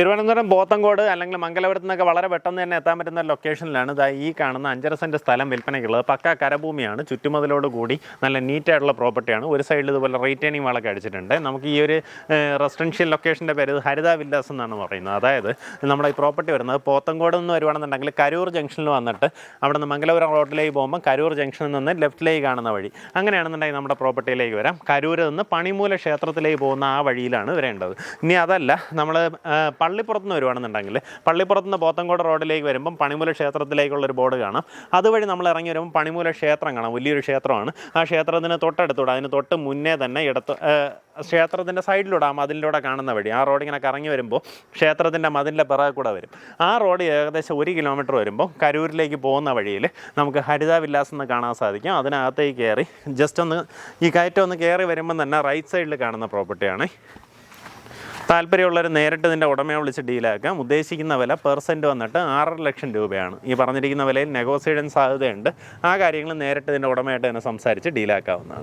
തിരുവനന്തപുരം പോത്തങ്കോട് അല്ലെങ്കിൽ മംഗലപുരത്ത് നിന്നൊക്കെ വളരെ പെട്ടെന്ന് തന്നെ എത്താൻ പറ്റുന്ന ലൊക്കേഷനിലാണ് ഇതാ ഈ കാണുന്ന അഞ്ചര സെന്റ് സ്ഥലം വിൽപ്പനയ്ക്കുള്ളത്. പക്ക കരഭൂമിയാണ്. ചുറ്റുമതിലോട് കൂടി നല്ല നീറ്റായിട്ടുള്ള പ്രോപ്പർട്ടിയാണ് ഒരു സൈഡിൽ ഇതുപോലെ റീറ്റേണിംഗ് വളൊക്കെ അടിച്ചിട്ടുണ്ട്. നമുക്ക് ഈ ഒരു റെസിഡൻഷ്യൽ ലൊക്കേഷന്റെ പേര് ഹരിത വില്ലാസ് എന്നാണ് പറയുന്നത്. അതായത് നമ്മുടെ ഈ പ്രോപ്പർട്ടി വരുന്നത് പോത്തങ്കോട് നിന്ന് വരുവാണെന്നുണ്ടെങ്കിൽ കരൂർ ജംഗ്ഷനിൽ വന്നിട്ട് അവിടെ നിന്ന് മംഗലപുരം റോഡിലേക്ക് പോകുമ്പോൾ കരൂർ ജംഗ്ഷനിൽ നിന്ന് ലെഫ്റ്റിലേക്ക് കാണുന്ന വഴി. അങ്ങനെയാണെന്നുണ്ടെങ്കിൽ നമ്മുടെ പ്രോപ്പർട്ടിയിലേക്ക് വരാം. കരൂരിൽ നിന്ന് പണിമൂല ക്ഷേത്രത്തിലേക്ക് പോകുന്ന ആ വഴിയിലാണ് വരേണ്ടത്. ഇനി അതല്ല നമ്മൾ പള്ളിപ്പുറത്ത് നിന്ന് വരുവാണെന്നുണ്ടെങ്കിൽ പള്ളിപ്പുറത്ത് നിന്ന് പോത്തങ്കോട് റോഡിലേക്ക് വരുമ്പം പണിമൂല ക്ഷേത്രത്തിലേക്കുള്ളൊരു ബോർഡ് കാണാം. അതുവഴി നമ്മൾ ഇറങ്ങി വരുമ്പോൾ പണിമൂല ക്ഷേത്രം കാണാം. വലിയൊരു ക്ഷേത്രമാണ്. ആ ക്ഷേത്രത്തിന് തൊട്ടടുത്തൂടെ അതിന് തൊട്ട് മുന്നേ തന്നെ ഇടത്ത് ക്ഷേത്രത്തിന്റെ സൈഡിലൂടെ ആ മതിലിലൂടെ കാണുന്ന വഴി ആ റോഡ് ഇങ്ങനെ കറങ്ങി വരുമ്പോൾ ക്ഷേത്രത്തിന്റെ മതിലിന്റെ പിറകെ കൂടെ വരും. ആ റോഡ് ഏകദേശം ഒരു കിലോമീറ്റർ വരുമ്പോൾ കരൂരിലേക്ക് പോകുന്ന വഴിയിൽ നമുക്ക് ഹരിത എന്ന് കാണാൻ സാധിക്കും. അതിനകത്തേക്ക് കയറി ജസ്റ്റ് ഒന്ന് ഈ കയറ്റം ഒന്ന് കയറി വരുമ്പം തന്നെ റൈറ്റ് സൈഡിൽ കാണുന്ന പ്രോപ്പർട്ടിയാണ് താല്പര്യമുള്ളവർ നേരിട്ട് ഇതിന്റെ ഉടമയെ വിളിച്ച് ഡീലാക്കാം ഉദ്ദേശിക്കുന്ന വില പെർസെന്റ് വന്നിട്ട് ആറര ലക്ഷം രൂപയാണ്. ഈ പറഞ്ഞിരിക്കുന്ന വിലയിൽ നെഗോസിയേഷൻ സാധ്യതയുണ്ട്. ആ കാര്യങ്ങൾ നേരിട്ട് ഇതിന്റെ ഉടമയായിട്ട് തന്നെ സംസാരിച്ച് ഡീലാക്കാവുന്നതാണ്